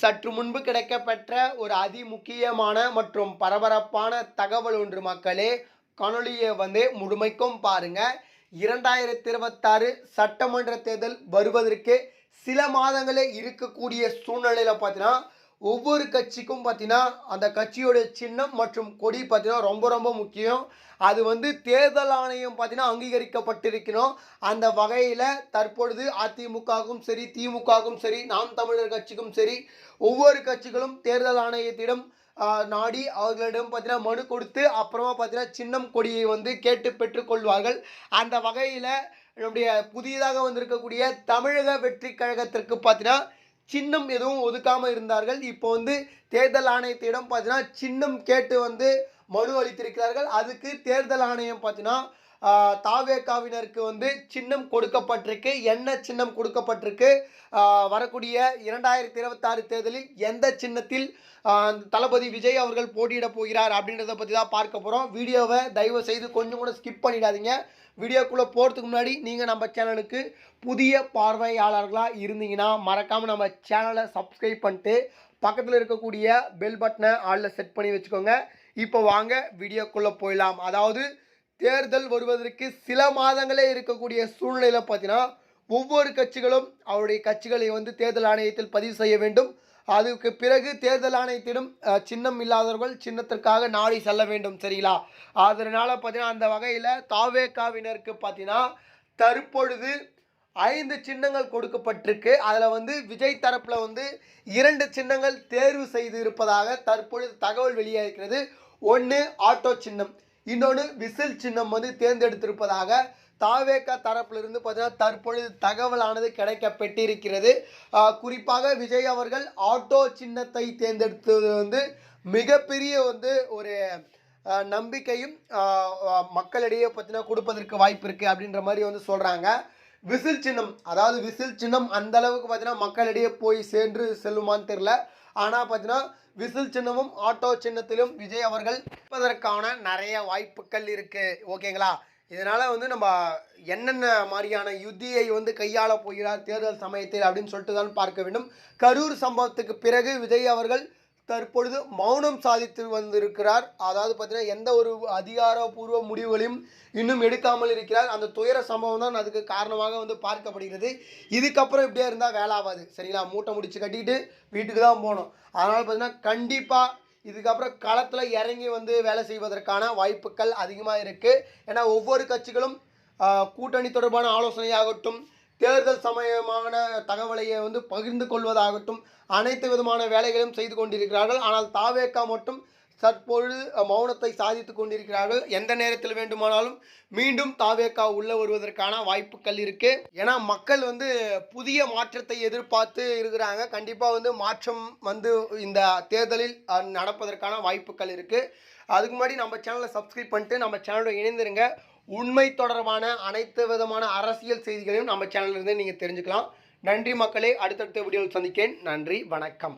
சற்று முன்பு கிடைக்கப்பெற்ற ஒரு அதிமுக்கியமான மற்றும் பரபரப்பான தகவல் ஒன்று மக்களே. காணொலியை வந்து முழுமைக்கும் பாருங்க. இரண்டாயிரத்தி இருபத்தாறு சட்டமன்ற தேர்தல் வருவதற்கு சில மாதங்களே இருக்கக்கூடிய சூழ்நிலையில் பார்த்தீங்கன்னா ஒவ்வொரு கட்சிக்கும் பார்த்தீங்கன்னா அந்த கட்சியோட சின்னம் மற்றும் கொடி பார்த்தீங்கன்னா ரொம்ப ரொம்ப முக்கியம். அது வந்து தேர்தல் ஆணையம் பார்த்தீங்கன்னா அங்கீகரிக்கப்பட்டிருக்கணும் அந்த வகையில் தற்பொழுது அதிமுகவும் சரி திமுகவும் சரி நாம் தமிழர் கட்சிக்கும் சரி ஒவ்வொரு கட்சிகளும் தேர்தல் ஆணையத்திடம் நாடி அவர்களிடம் பார்த்தீங்கன்னா மனு கொடுத்து அப்புறமா பார்த்தீங்கன்னா சின்னம் கொடியை வந்து கேட்டு பெற்றுக்கொள்வார்கள் அந்த வகையில் நம்முடைய புதியதாக வந்திருக்கக்கூடிய தமிழக வெற்றி கழகத்திற்கு பார்த்தீங்கன்னா சின்னம் எதுவும் ஒதுக்காமல் இருந்தார்கள். இப்போ வந்து தேர்தல் ஆணையத்திடம் பார்த்தீங்கன்னா சின்னம் கேட்டு வந்து மனு அளித்திருக்கிறார்கள் அதுக்கு தேர்தல் ஆணையம் பார்த்தீங்கன்னா தாவேக்காவினருக்கு வந்து சின்னம் கொடுக்கப்பட்டிருக்கு. என்ன சின்னம் கொடுக்கப்பட்டிருக்கு? வரக்கூடிய இரண்டாயிரத்தி இருபத்தாறு தேர்தலில் எந்த சின்னத்தில் தளபதி விஜய் அவர்கள் போட்டியிட போகிறார் அப்படின்றத பற்றி தான் பார்க்க போகிறோம் வீடியோவை தயவு செய்து கொஞ்சம் கூட ஸ்கிப் பண்ணிடாதீங்க. வீடியோக்குள்ளே போகிறதுக்கு முன்னாடி நீங்கள் நம்ம சேனலுக்கு புதிய பார்வையாளர்களாக இருந்தீங்கன்னா மறக்காமல் நம்ம சேனலை சப்ஸ்கிரைப் பண்ணிட்டு பக்கத்தில் இருக்கக்கூடிய பெல் பட்டனை ஆளில் செட் பண்ணி வச்சுக்கோங்க. இப்போ வாங்க வீடியோக்குள்ளே போயிடலாம். அதாவது தேர்தல் வருவதற்கு சில மாதங்களே இருக்கக்கூடிய சூழ்நிலையில் பார்த்தீங்கன்னா ஒவ்வொரு கட்சிகளும் அவருடைய கட்சிகளை வந்து தேர்தல் ஆணையத்தில் பதிவு செய்ய வேண்டும். அதுக்கு பிறகு தேர்தல் ஆணையத்திடம் சின்னம் இல்லாதவர்கள் சின்னத்திற்காக நாடி செல்ல வேண்டும் சரிங்களா? அதனால் பார்த்தீங்கன்னா அந்த வகையில் தாவேக்காவினருக்கு பார்த்தீங்கன்னா தற்பொழுது ஐந்து சின்னங்கள் கொடுக்கப்பட்டிருக்கு. அதில் வந்து விஜய் தரப்பில் வந்து இரண்டு சின்னங்கள் தேர்வு செய்து இருப்பதாக தற்பொழுது தகவல் வெளியாகிறது ஒன்று ஆட்டோ சின்னம். இன்னொன்று விசில் சின்னம் வந்து தேர்ந்தெடுத்திருப்பதாக தாவேக்கா தரப்பிலிருந்து பார்த்தீங்கன்னா தற்பொழுது தகவலானது கிடைக்கப்பட்டிருக்கிறது குறிப்பாக விஜய் அவர்கள் ஆட்டோ சின்னத்தை தேர்ந்தெடுத்தது வந்து மிகப்பெரிய வந்து ஒரு நம்பிக்கையும் மக்களிடையே பார்த்தீங்கன்னா கொடுப்பதற்கு வாய்ப்பு இருக்குது அப்படின்ற மாதிரி வந்து சொல்கிறாங்க விசில் சின்னம் அதாவது விசில் சின்னம் அந்த அளவுக்கு பார்த்தீங்கன்னா மக்களிடையே போய் சென்று செல்லுமான்னு தெரில ஆனால் பார்த்தீங்கன்னா விசில் சின்னமும் ஆட்டோ சின்னத்திலும் விஜய் அவர்கள் இருப்பதற்கான நிறைய வாய்ப்புகள் இருக்குது ஓகேங்களா? இதனால் வந்து நம்ம என்னென்ன மாதிரியான யுத்தியை வந்து கையாள போகிறார் தேர்தல் சமயத்தில் அப்படின்னு சொல்லிட்டு தான் பார்க்க வேண்டும். கரூர் சம்பவத்துக்கு பிறகு விஜய் அவர்கள் தற்பொழுது மௌனம் சாதித்து வந்திருக்கிறார். அதாவது பார்த்தீங்கன்னா எந்த ஒரு அதிகாரப்பூர்வ முடிவுகளையும் இன்னும் எடுக்காமல் இருக்கிறார். அந்த துயர சம்பவம் தான் அதுக்கு காரணமாக வந்து பார்க்கப்படுகிறது. இதுக்கப்புறம் இப்படியே இருந்தால் வேலை ஆகாது. சரிங்களா? மூட்டை முடிச்சு கட்டிக்கிட்டு வீட்டுக்கு தான் போகணும். அதனால் பார்த்தீங்கன்னா கண்டிப்பாக இதுக்கப்புறம் களத்தில் இறங்கி வந்து வேலை செய்வதற்கான வாய்ப்புகள் அதிகமாக இருக்குது ஏன்னா ஒவ்வொரு கட்சிகளும் கூட்டணி தொடர்பான ஆலோசனையாகட்டும் தேர்தல் சமயமான தகவலையை வந்து பகிர்ந்து கொள்வதாகட்டும் அனைத்து விதமான வேலைகளையும் செய்து கொண்டிருக்கிறார்கள். ஆனால் தாவேக்கா மட்டும் தற்பொழுது மௌனத்தை சாதித்து கொண்டிருக்கிறார்கள். எந்த நேரத்தில் வேண்டுமானாலும் மீண்டும் தாவேக்கா உள்ள வருவதற்கான வாய்ப்புகள் இருக்கு. ஏன்னா மக்கள் வந்து புதிய மாற்றத்தை எதிர்பார்த்து இருக்கிறாங்க. கண்டிப்பாக வந்து மாற்றம் வந்து இந்த தேர்தலில் நடப்பதற்கான வாய்ப்புகள் இருக்கு. அதுக்கு முன்னாடி நம்ம சேனலை சப்ஸ்கிரைப் பண்ணிட்டு நம்ம சேனலோட இணைந்திருங்க. உண்மை தொடர்பான அனைத்து விதமான அரசியல் செய்திகளையும் நம்ம சேனல்ல நீங்கள் தெரிஞ்சுக்கலாம். நன்றி மக்களே அடுத்தடுத்த வீடியோவில் சந்திக்கிறேன். நன்றி வணக்கம்.